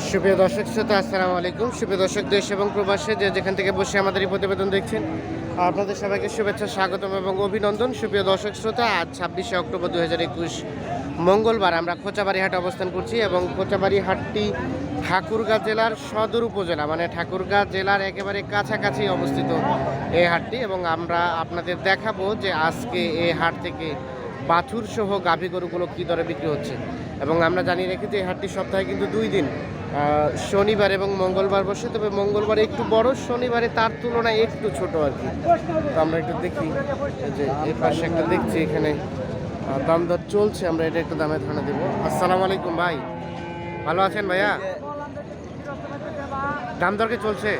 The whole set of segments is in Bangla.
সুপ্রিয় দর্শক শ্রোতা, আসসালামু আলাইকুম। সুপ্রিয় দর্শক, দেশ এবং প্রবাসে যে যেখান থেকে বসে আমাদের এই প্রতিবেদন দেখছেন, আপনাদের সবাইকে শুভেচ্ছা, স্বাগতম এবং অভিনন্দন। সুপ্রিয় দর্শক শ্রোতা, আজ ছাব্বিশে অক্টোবর দু হাজার একুশ মঙ্গলবার আমরা খোঁচাবাড়ি হাটে অবস্থান করছি এবং খোঁচাবাড়ি হাটটি ঠাকুরগাঁ জেলার সদর উপজেলা মানে ঠাকুরগাঁ জেলার একেবারে কাছাকাছি অবস্থিত এই হাটটি এবং আমরা আপনাদের দেখাবো যে আজকে এই হাট থেকে বাছুর সহ গাভী গরুগুলো কী দরে বিক্রি হচ্ছে। এবং আমরা জানিয়ে রেখেছি এই হাটটি সপ্তাহে কিন্তু দুই দিন শনিবার এবং মঙ্গলবার বসে তবে মঙ্গলবার একটু বড় শনিবারে তার তুলনায় একটু ছোট আর কি। তো আমরা একটু দেখি যে এর পাশে একটা দেখছি এখানে দাম দর চলছে আমরা এটা একটু দামে ধারণা দেবো আসসালামু আলাইকুম ভাই। ভালো আছেন ভাইয়া? দাম দর কি চলছে?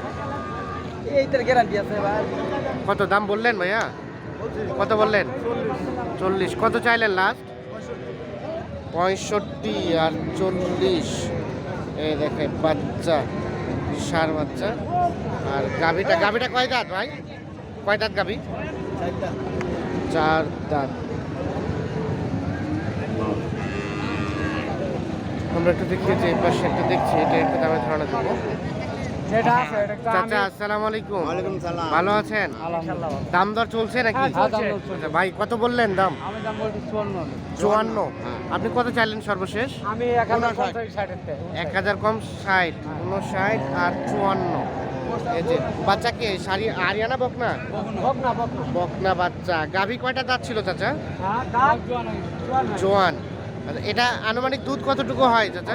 কত দাম বললেন ভাইয়া? কত বললেন? চল্লিশ। কত চাইলেন লাস্ট পঁয়ষট্টি আর চল্লিশ। এই দেখে বাচ্চা সার বাচ্চা। আর গাভিটা গাভিটা কয় দাঁত ভাই? কয় দাঁত গাভি? চার দাঁত। আমরা একটু দেখি যে পাশে একটা দেখছি, এটা একটু দামে ধারণা দেবো। যেটা আছে এটা চাচা আসসালামু আলাইকুম ওয়ালাইকুম সালাম। ভালো আছেন? আলহামদুলিল্লাহ। দাম দর চলছে নাকি? হ্যাঁ, আচ্ছা, ভাই কত বললেন দাম? আমি দাম বলছি চুয়ান্ন। চুয়ান্ন। আপনি কত চাইলেন সর্বশেষ? আমি এক হাজার কম ষাট উনষাট আর চুয়ান্ন। এই যে বাচ্চা কে? সারি আরিয়ানা বকনা? বক না বক না বকনা বাচ্চা। গাভী কয়টা দাঁত ছিল চাচা? হ্যাঁ জোয়ান আচ্ছা, এটা আনুমানিক দুধ কতটুকু হয় চাচা?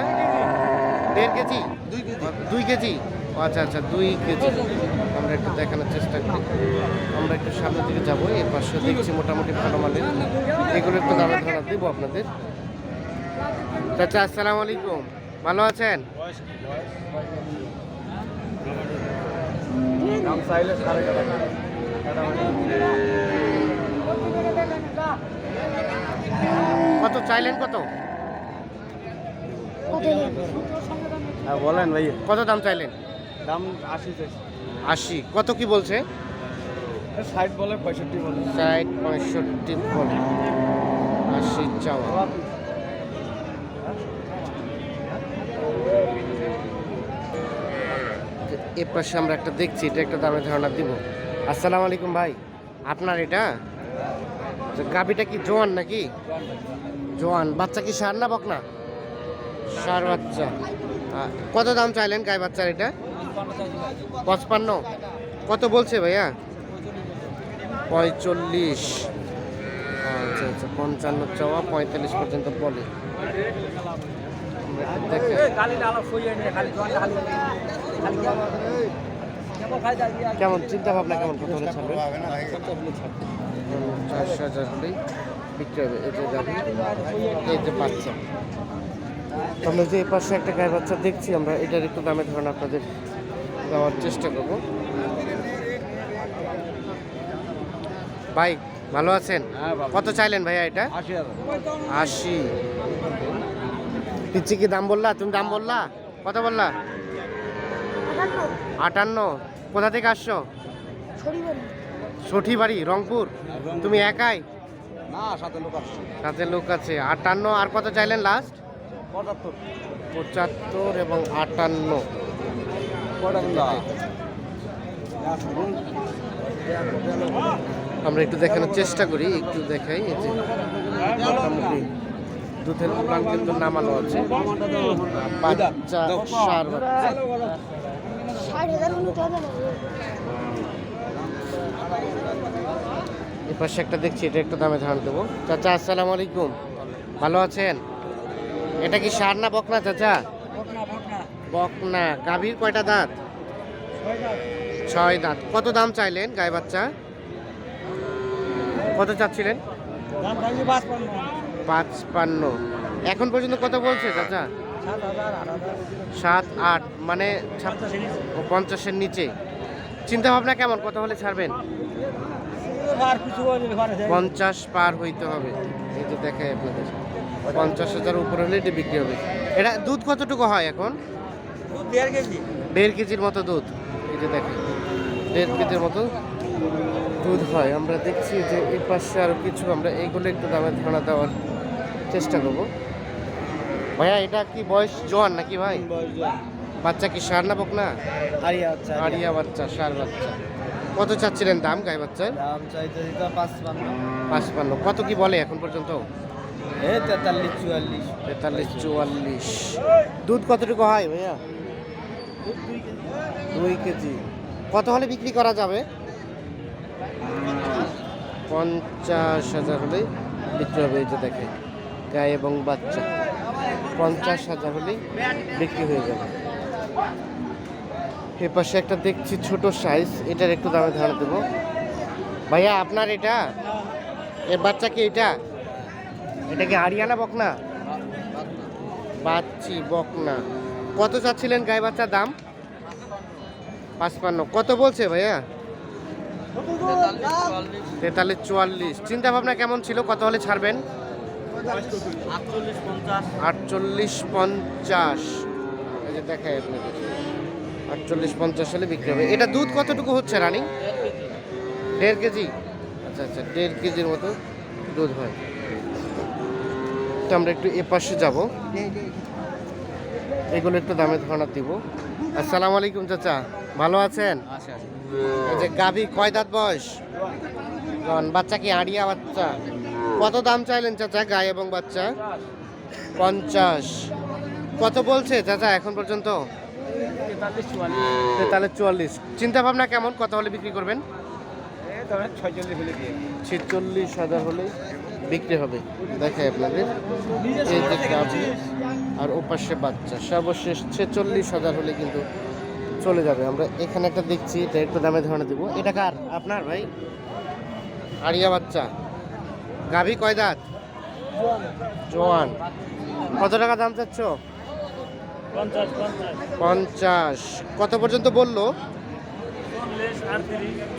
দেড় কেজি? দুই কেজি। ও আচ্ছা আচ্ছা দুই কেজি। আমরা একটু দেখানোর চেষ্টা করি। আমরা একটু সামনের দিকে যাব এর পাশে দেখছি মোটামুটি ভালো মানের। এগুলো একটু দামে ধারণা দেবো আপনাদের। চাচা আসসালামু আলাইকুম। ভালো আছেন? কত চাইলেন কত? হ্যাঁ বলেন ভাই কত দাম চাইলেন? দাম আশি আশি। কত কি বলছে? ষাট বলে পঁয়ষট্টি বলে। ষাট পঁয়ষট্টি বলে। আশি চাওয়া। এ পাশে আমরা একটা দেখছি এটা একটা দামের ধারণা দিব। আসসালামু আলাইকুম ভাই আপনার এটা? তো গাভিটা কি জোয়ান নাকি? জোয়ান। বাচ্চা কি সার না বকনা? সার বাচ্চা। কত দাম চাইলেন গায়ে বাচ্চার এটা? পঁচপান্ন কত বলছে ভাইয়া? পঁয়চল্লিশ। আচ্ছা আচ্ছা পঞ্চান্ন চাওয়া পঁয়তাল্লিশ পর্যন্ত বলে। কেমন চিন্তা ভাবনা কেমন কত হলে ছাড়বে? চারশো হাজার হলেই বিক্রি হবে। এই যে যাবে এই যে বাচ্চা। আমরা যে পাশে একটা গায়ে বাচ্চা দেখছি আমরা এটার একটু দামের ধারণা আপনাদের দেওয়ার চেষ্টা করব। ভাই ভালো আছেন? হ্যাঁ কত চাইলেন ভাইয়া এটা? আশি পিচ্ছি কি দাম বললা? তুমি দাম বললা? কত বললা? আটান্ন। কোথা থেকে আসছো? সঠি বাড়ি রংপুর? তুমি একাই? না সাথে লোক আসছে। সাথে লোক আছে। আটান্ন আর কত চাইলেন লাস্ট পঁচাত্তর। পঁচাত্তর এবং আটান্ন। আমরা একটু দেখানোর চেষ্টা করি, একটু দেখাই দুধের উলান কিন্তু নামানো আছে। বাচ্চা সার বাচ্চা। ষাট হাজার হলে তো হবে না এ পাশে একটা দেখছি, এটা একটু দামে ধারণ দেবো। চাচা, আসসালামু আলাইকুম। ভালো আছেন? এটা কি সার না বকনা, চাচা? বকনা গাভীর কয়টা দাঁত? ছয় দাঁত। কত দাম চাইলেন গায়ে বাচ্চা? কত চাচ্ছিলেন? দাম খাইছি পাঁচ পান্ন এখন পর্যন্ত কত বলছে, চাচা? সাত আট মানে পঞ্চাশের নিচে। চিন্তা ভাবনা কেমন? কত হলে ছাড়বেন? পঞ্চাশ পার হইতে হবে। এই যে দেখাই আপনাদের। পঞ্চাশ হাজার উপরে হলে এটি বিক্রি হবে। এটা দুধ কতটুকু হয় এখন? দেড় কেজির মতো দুধ এই যে দেখেন দেড় কেজির মতো দুধ হয়। আমরা দেখছি যে এই পাশে আরও কিছু আমরা এইগুলো একটু দামের ধারণা দেওয়ার চেষ্টা করব। ভাইয়া এটা কি বয়স জোয়ান নাকি ভাই? বাচ্চা কি সার না বক না আরিয়া আচ্ছা বাচ্চা সার বাচ্চা। কত চাচ্ছিলেন দাম গাই বাচ্চার? দাম চাইতে পাঁচ পান্ন পাঁচপান্ন। কত কি বলে এখন পর্যন্ত? এ তেতাল্লিশ চুয়াল্লিশ। তেতাল্লিশ চুয়াল্লিশ। দুধ কতটুকু হয় ভাইয়া? দুই কেজি। কত হলে বিক্রি করা যাবে? পঞ্চাশ হাজার হলেই বিক্রি হবে, এই যে দেখে। গায়ে এবং বাচ্চা। পঞ্চাশ হাজার হলেই বিক্রি হয়ে যাবে। এ পাশে একটা দেখছি ছোট সাইজ এটার একটু দামে ধারণা দেবো। ভাইয়া, আপনার এটা? এ বাচ্চা কি এটা? এটা কি হারিয়ানা বকনা? বাচ্চি বকনা। কত চাচ্ছিলেন গায়ে বাচ্চার দাম? পাঁচপান্ন। কত বলছে ভাইয়া? তেতাল্লিশ, চুয়াল্লিশ। চিন্তা ভাবনা কেমন ছিল? কত হলে ছাড়বেন? আটচল্লিশ পঞ্চাশ। এই আটচল্লিশ পঞ্চাশ হলে বিক্রি হবে। এটা দুধ কতটুকু হচ্ছে, রানি? দেড় কেজি? আচ্ছা আচ্ছা দেড় কেজির মতো দুধ হয়। তো আমরা একটু এ পাশে যাব। এগুলো একটু দামে ধারণা দিব। আসসালামু আলাইকুম চাচা। ভালো আছেন? যে গাভী কয় দাঁত বয়স? বাচ্চা কি আড়িয়া বাচ্চা? কত দাম চাইলেন চাচা গায়ে এবং বাচ্চা? পঞ্চাশ। কত বলছে চাচা এখন পর্যন্ত? তেতাল্লিশ চুয়াল্লিশ। তাহলে চুয়াল্লিশ চিন্তা ভাবনা কেমন? কত হলে বিক্রি করবেন? ছেচল্লিশ হাজার হলে বিক্রি হবে। দেখাই আপনাদের। আর ওপাশে বাচ্চা। সর্বশেষ ছেচল্লিশ হাজার হলে কিন্তু চলে যাবে। আমরা এখানে একটা দেখছি এটা একটু দামে ধরনে দেবো। এটা কার? আপনার ভাই? আরিয়া বাচ্চা। গাভি কয় দাঁত? জোয়ান। কত টাকা দাম চাচ্ছ? পঞ্চাশ কত পর্যন্ত বলল?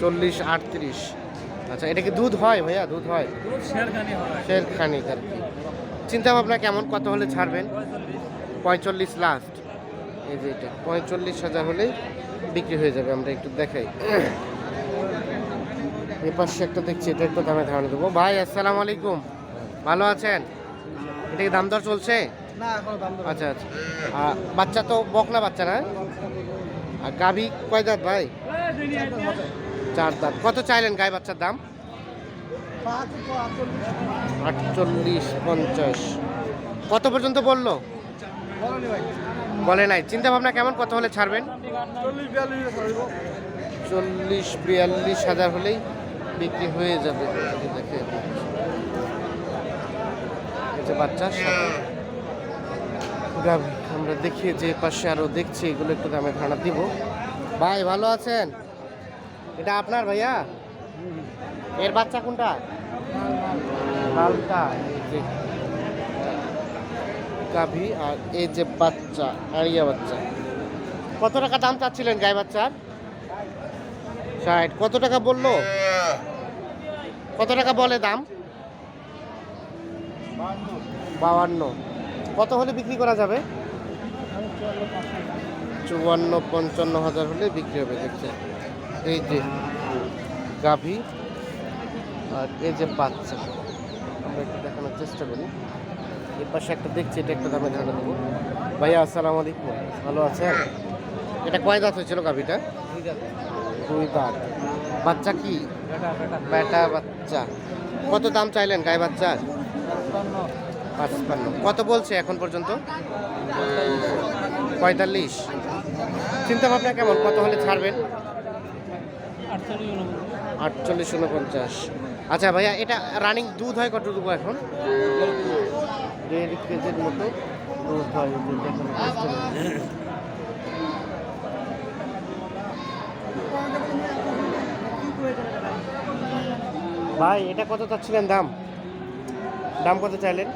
চল্লিশ আটত্রিশ। আচ্ছা এটা কি দুধ হয় ভাইয়া? দুধ হয়? শেরখানি আর কি। চিন্তা ভাবনা কেমন? কত হলে ছাড়বেন? পঁয়তাল্লিশ লাস্ট এই যে এটা পঁয়তাল্লিশ হাজার হলে বিক্রি হয়ে যাবে আমরা একটু দেখাই। এ পাশে একটা দেখছি এটা একটু দামে ধারণা দেবো। ভাই আসসালামু আলাইকুম। ভালো আছেন? এটা কি দাম দর চলছে? আচ্ছা আচ্ছা। আর বাচ্চা তো বকনা বাচ্চা না? আর গাভী কয় দাঁত ভাই? চার দাঁত। কত চাইলেন গায়ে বাচ্চার দাম? আটচল্লিশ পঞ্চাশ। কত পর্যন্ত বলল? বলে নাই। চিন্তা ভাবনা কেমন? কত হলে ছাড়বেন? চল্লিশ, বিয়াল্লিশ হাজার হলেই বিক্রি হয়ে যাবে। দেখে বাচ্চা গাভী আমরা দেখি যে পাশে আরও দেখছি, এগুলো একটু দামে ধারণা দিব। ভাই, ভালো আছেন? এটা আপনার ভাইয়া? এর বাচ্চা কোনটা? লালটা এই যে গাভী আর এই যে বাচ্চা আড়িয়া বাচ্চা। কত টাকা দাম চাচ্ছিলেন গায়ে বাচ্চার? ষাট। কত টাকা বলল? কত টাকা বলে দাম? বাউান্ন কত হলে বিক্রি করা যাবে? চুয়ান্ন পঞ্চান্ন হাজার হলে বিক্রি হবে দেখছে এই যে গাভী আর এই যে বাচ্চা আমরা একটু দেখানোর চেষ্টা করি। এর পাশে একটা দেখছি এটা একটা দামে ধারণা দেবো। ভাইয়া আসসালামু আলাইকুম। ভালো আছেন? এটা কয় দাঁত হয়েছিল গাভীটা? দুই দাঁত। বাচ্চা কি? বেটা বাচ্চা। কত দাম চাইলেন গায়ে বাচ্চা? পাঁচপান্ন। কত বলছে এখন পর্যন্ত? পঁয়তাল্লিশ। চিন্তা ভাবনা কেমন? কত হলে ছাড়বেন? আটচল্লিশ উনপঞ্চাশ। আচ্ছা ভাইয়া এটা রানিং দুধ হয় কতটুকু এখন? দেড় কেজির মতো দুধ হয়। ভাই এটা কত চাচ্ছিলেন দাম? দাম কত চাইলেন?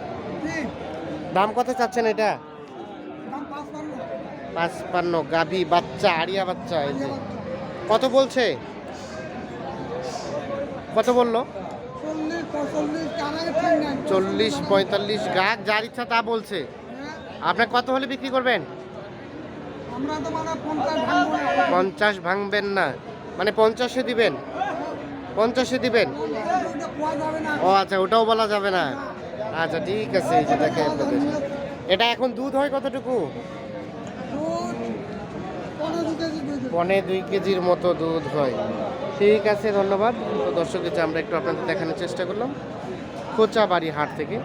দাম কত চাচ্ছেন এটা? পাঁচপান্ন গাভী বাচ্চা আড়িয়া বাচ্চা এই যে। কত বলছে? কত বলল? চল্লিশ পঁয়তাল্লিশ গাছ যার ইচ্ছা তা বলছে। আপনার কত হলে বিক্রি করবেন? মানে পঞ্চাশ ভাঙবেন না। মানে পঞ্চাশে দিবেন? পঞ্চাশে দিবেন? ও আচ্ছা ওটাও বলা যাবে না। আচ্ছা ঠিক আছে এই যে দেখে এটা এখন দুধ হয় কতটুকু দুধ পনেরো দু কেজি দুধ পনে দুই কেজির মতো দুধ হয়। ঠিক আছে, ধন্যবাদ। তো দর্শক, এই যে আমরা একটু আপনাদের দেখানোর চেষ্টা করলাম। খোঁচা বাড়ি হাট থেকে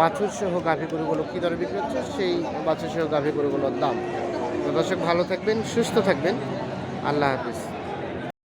বাছুর সহ গাভী গরুগুলো কী দরে বিক্রি হচ্ছে? সেই বাছুর সহ গাভী গরুগুলোর দাম। তো দর্শক, ভালো থাকবেন, সুস্থ থাকবেন। আল্লাহ হাফিজ।